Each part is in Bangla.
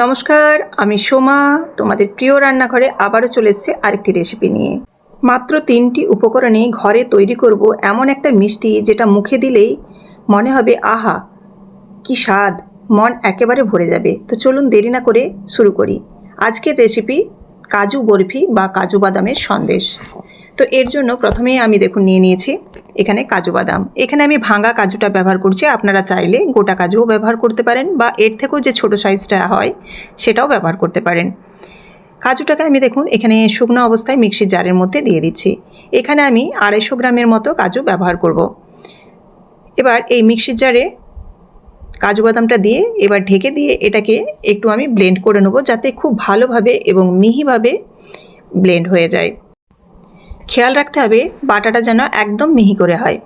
নমস্কার, আমি সোমা, তোমাদের প্রিয় রান্নাঘরে আবারও চলে এসছে আরেকটি রেসিপি নিয়ে। মাত্র তিনটি উপকরণে ঘরে তৈরি করব এমন একটা মিষ্টি যেটা মুখে দিলেই মনে হবে, আহা, কি স্বাদ, মন একেবারে ভরে যাবে। তো চলুন দেরি না করে শুরু করি। আজকের রেসিপি কাজু বরফি বা কাজু বাদামের সন্দেশ। তো এর জন্য প্রথমেই আমি দেখুন নিয়ে নিয়েছি এখানে কাজু বাদাম। এখানে আমি ভাঙা কাজুটা ব্যবহার করছি, আপনারা চাইলে গোটা কাজুও ব্যবহার করতে পারেন বা এর থেকেও যে ছোট সাইজটা হয় সেটাও ব্যবহার করতে পারেন। কাজুটাকে আমি দেখুন এখানে শুকনো অবস্থায় মিক্সির জারের মধ্যে দিয়ে দিচ্ছি। এখানে আমি আড়াইশো গ্রামের মতো কাজু ব্যবহার করব। এবার এই মিক্সির জারে কাজু বাদামটা দিয়ে এবার ঢেকে দিয়ে এটাকে একটু আমি ব্লেন্ড করে নেব যাতে খুব ভালোভাবে এবং মিহিভাবে ব্লেন্ড হয়ে যায়। খেয়াল রাখতে হবে বাটাটা যেন একদম মিহি করে হয়।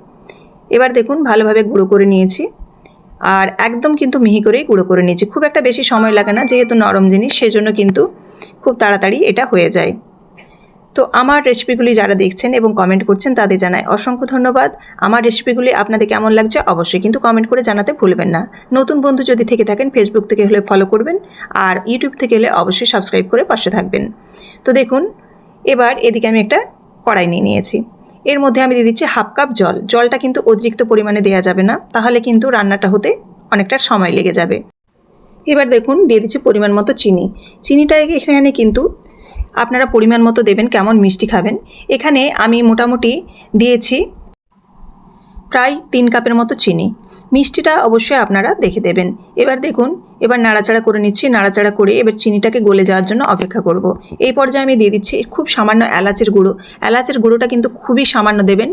এবার দেখুন ভালোভাবে গুঁড়ো করে নিয়েছি। আর একদম কিন্তু মিহি করেই গুঁড়ো করে নিয়েছি। খুব একটা বেশি সময় লাগে না, যেহেতু নরম জিনিস, সেজন্য কিন্তু খুব তাড়াতাড়ি এটা হয়ে যায়। তো আমার রেসিপিগুলি যারা দেখছেন এবং কমেন্ট করছেন তাদের জানাই অসংখ্য ধন্যবাদ। আমার রেসিপিগুলি আপনাদের কেমন লাগছে অবশ্যই কিন্তু কমেন্ট করে জানাতে ভুলবেন না। নতুন বন্ধু যদি থেকে থাকেন ফেসবুক থেকে হলে ফলো করবেন আর ইউটিউব থেকে হলে অবশ্যই সাবস্ক্রাইব করে পাশে থাকবেন। তো দেখুন, এবার এদিকে আমি একটা কড়াই নিয়ে নিয়েছি। এর মধ্যে আমি দিয়ে দিচ্ছি হাফ কাপ জল। জলটা কিন্তু অতিরিক্ত পরিমাণে দেওয়া যাবে না, তাহলে কিন্তু রান্নাটা হতে অনেকটা সময় লেগে যাবে। এবার দেখুন, দিয়ে দিচ্ছি পরিমাণ মতো চিনি। চিনিটা এখানে কিন্তু আপনারা পরিমাণ মতো দেবেন, কেমন মিষ্টি খাবেন। এখানে আমি মোটামুটি দিয়েছি প্রায় তিন কাপের মতো চিনি। মিষ্টিটা অবশ্যই আপনারা দেখে দেবেন। এবার দেখুন, এবার নাড়াচাড়া করে নিচ্ছি। নাড়াচাড়া করে এবার চিনিটাকে গলে যাওয়ার জন্য অপেক্ষা করব। এই পর্যায়ে আমি দিয়ে দিচ্ছি খুব সামান্য এলাচের গুঁড়ো। এলাচের গুঁড়োটা কিন্তু খুবই সামান্য দেবেন।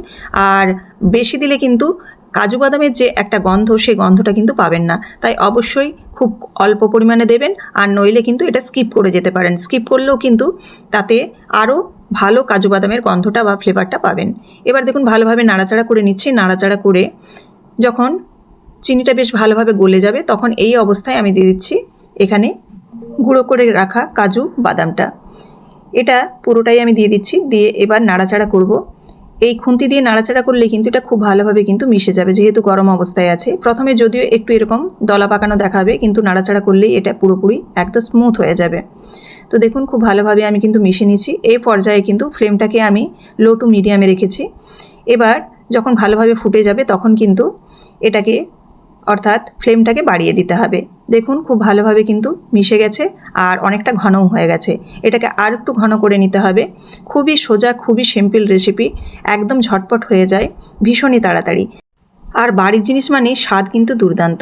আর বেশি দিলে কিন্তু কাজু বাদামের যে একটা গন্ধ, সেই গন্ধটা কিন্তু পাবেন না। তাই অবশ্যই খুব অল্প পরিমাণে দেবেন, আর নইলে কিন্তু এটা স্কিপ করে যেতে পারেন। স্কিপ করলেও কিন্তু তাতে আরও ভালো কাজু বাদামের গন্ধটা বা ফ্লেভারটা পাবেন। এবার দেখুন, ভালোভাবে নাড়াচাড়া করে নিচ্ছি। নাড়াচাড়া করে যখন চিনিটা বেশ ভালোভাবে গলে যাবে, তখন এই অবস্থায় আমি দিয়ে দিচ্ছি এখানে গুঁড়ো করে রাখা কাজু বাদামটা। এটা পুরোটাই আমি দিয়ে দিচ্ছি। দিয়ে এবার নাড়াচাড়া করব। এই খুন্তি দিয়ে নাড়াচাড়া করলে কিন্তু এটা খুব ভালোভাবে কিন্তু মিশে যাবে, যেহেতু গরম অবস্থায় আছে। প্রথমে যদিও একটু এরকম দলা পাকানো দেখাবে, কিন্তু নাড়াচাড়া করলেই এটা পুরোপুরি একদম স্মুথ হয়ে যাবে। তো দেখুন, খুব ভালোভাবে আমি কিন্তু মিশে নিয়েছি। এই পর্যায়ে কিন্তু ফ্লেমটাকে আমি লো টু মিডিয়ামে রেখেছি। এবার যখন ভালোভাবে ফুটে যাবে, তখন কিন্তু এটাকে অর্থাৎ ফ্লেমটাকে বাড়িয়ে দিতে হবে। দেখুন, খুব ভালোভাবে কিন্তু মিশে গেছে আর অনেকটা ঘনও হয়ে গেছে। এটাকে আর একটু ঘন করে নিতে হবে। খুবই সোজা, খুবই সিম্পল রেসিপি, একদম ঝটপট হয়ে যায়, ভীষণই তাড়াতাড়ি। আর বাড়ির জিনিস মানে স্বাদ কিন্তু দুর্দান্ত।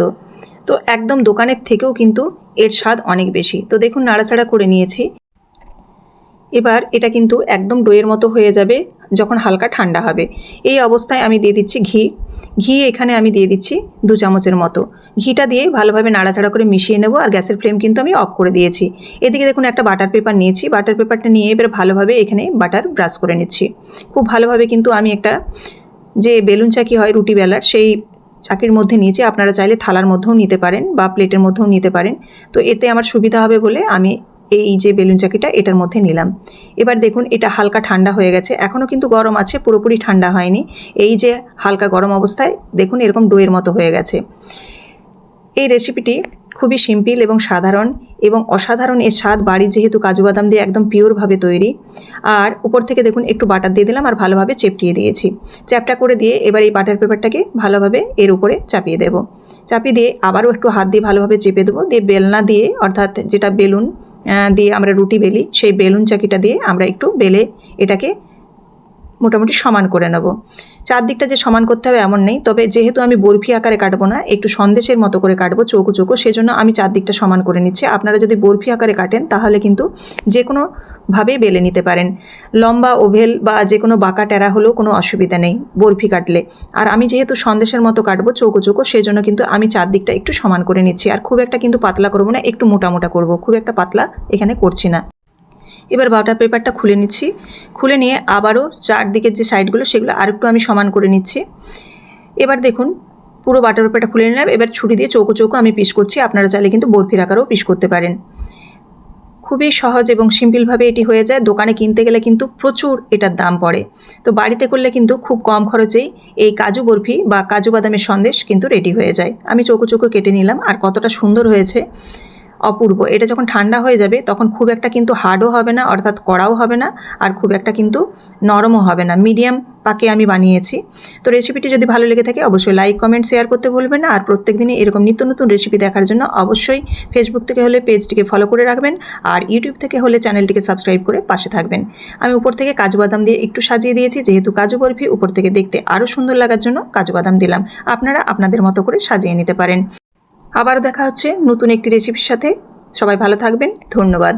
তো একদম দোকানের থেকেও কিন্তু এর স্বাদ অনেক বেশি। তো দেখুন, নাড়াচাড়া করে নিয়েছি। এবার এটা কিন্তু একদম ডোয়ের মতো হয়ে যাবে যখন হালকা ঠান্ডা হবে। এই অবস্থায় আমি দিয়ে দিচ্ছি ঘি। ঘি এখানে আমি দিয়ে দিচ্ছি দু চামচের মতো। ঘিটা দিয়ে ভালোভাবে নাড়াচাড়া করে মিশিয়ে নেব আর গ্যাসের ফ্লেম কিন্তু আমি অফ করে দিয়েছি। এদিকে দেখুন একটা বাটার পেপার নিয়েছি। বাটার পেপারটা নিয়ে এবার ভালোভাবে এখানে বাটার ব্রাশ করে নিচ্ছি। খুব ভালোভাবে কিন্তু আমি একটা যে বেলুন চাকি হয় রুটি বেলার, সেই চাকির মধ্যে নিয়েছি। আপনারা চাইলে থালার মধ্যেও নিতে পারেন বা প্লেটের মধ্যেও নিতে পারেন। তো এতে আমার সুবিধা হবে বলে আমি এই যে বেলুন চাকিটা, এটার মধ্যে নিলাম। এবার দেখুন, এটা হালকা ঠান্ডা হয়ে গেছে। এখনও কিন্তু গরম আছে, পুরোপুরি ঠান্ডা হয়নি। এই যে হালকা গরম অবস্থায়, দেখুন, এরকম ডোয়ের মতো হয়ে গেছে। এই রেসিপিটি খুবই সিম্পল এবং সাধারণ এবং অসাধারণ এর স্বাদ বাড়ির যেহেতু কাজু বাদাম দিয়ে একদম পিওরভাবে তৈরি। আর উপর থেকে দেখুন, একটু বাটার দিয়ে দিলাম আর ভালোভাবে চেপটিয়ে দিয়েছি। চ্যাপটা করে দিয়ে এবার এই বাটার পেপারটাকে ভালোভাবে এর উপরে চাপিয়ে দেব। চাপিয়ে দিয়ে আবারও একটু হাত দিয়ে ভালোভাবে চেপে দেবো। দিয়ে বেলনা দিয়ে, অর্থাৎ যেটা বেলুন দিয়ে আমরা রুটি বেলি সেই বেলুন চাকিটা দিয়ে আমরা একটু বেলে এটাকে মোটামুটি সমান করে নেব। চারদিকটা যে সমান করতে হবে এমন নেই, তবে যেহেতু আমি বরফি আকারে কাটবো না, একটু সন্দেশের মতো করে কাটবো চৌকো চৌকো, সেজন্য আমি চারদিকটা সমান করে নিচ্ছি। আপনারা যদি বরফি আকারে কাটেন, তাহলে কিন্তু যে কোনোভাবেই বেলে নিতে পারেন। লম্বা, ওভেল বা যে কোনো বাঁকা টেরা হলেও কোনো অসুবিধা নেই বরফি কাটলে। আর আমি যেহেতু সন্দেশের মতো কাটবো চৌকো চৌকো, সেজন্য কিন্তু আমি চারদিকটা একটু সমান করে নিচ্ছি। আর খুব একটা কিন্তু পাতলা করব না, একটু মোটা মোটা করব। খুব একটা পাতলা এখানে করছি না। এবার বাটার পেপারটা খুলে নিচ্ছি। খুলে নিয়ে আবারও চারদিকের যে সাইডগুলো সেগুলো আরেকটু আমি সমান করে নিচ্ছি। এবার দেখুন, পুরো বাটার পেপারটা খুলে নিলাম। এবার ছুরি দিয়ে চৌকো চৌকো আমি পিস করছি। আপনারা চাইলে কিন্তু বরফির আকারেও পিস করতে পারেন। খুবই সহজ এবং সিম্পলভাবে এটি হয়ে যায়। দোকানে কিনতে গেলে কিন্তু প্রচুর এটার দাম পড়ে। তো বাড়িতে করলে কিন্তু খুব কম খরচেই এই কাজু বরফি বা কাজু বাদামের সন্দেশ কিন্তু রেডি হয়ে যায়। আমি চৌকো চৌকো কেটে নিলাম। আর কতটা সুন্দর হয়েছে। অপূর্ব। এটা যখন ঠান্ডা হয়ে যাবে, তখন খুব একটা কিন্তু হার্ডও হবে না, অর্থাৎ কড়াও হবে না, আর খুব একটা কিন্তু নরমও হবে না। মিডিয়াম পাকে আমি বানিয়েছি। তো রেসিপিটি যদি ভালো লেগে থাকে, অবশ্যই লাইক কমেন্ট শেয়ার করতে ভুলবেন না। আর প্রত্যেক দিনই এরকম নিত্য নতুন রেসিপি দেখার জন্য অবশ্যই ফেসবুক থেকে হলে পেজটিকে ফলো করে রাখবেন, আর ইউটিউব থেকে হলে চ্যানেলটিকে সাবস্ক্রাইব করে পাশে থাকবেন। আমি উপর থেকে কাজু বাদাম দিয়ে একটু সাজিয়ে দিয়েছি, যেহেতু কাজু বরফি উপর থেকে দেখতে আরও সুন্দর লাগার জন্য কাজু বাদাম দিলাম। আপনারা আপনাদের মতো করে সাজিয়ে নিতে পারেন। আবার দেখা হচ্ছে নতুন একটি রেসিপির সাথে। সবাই ভালো থাকবেন। ধন্যবাদ।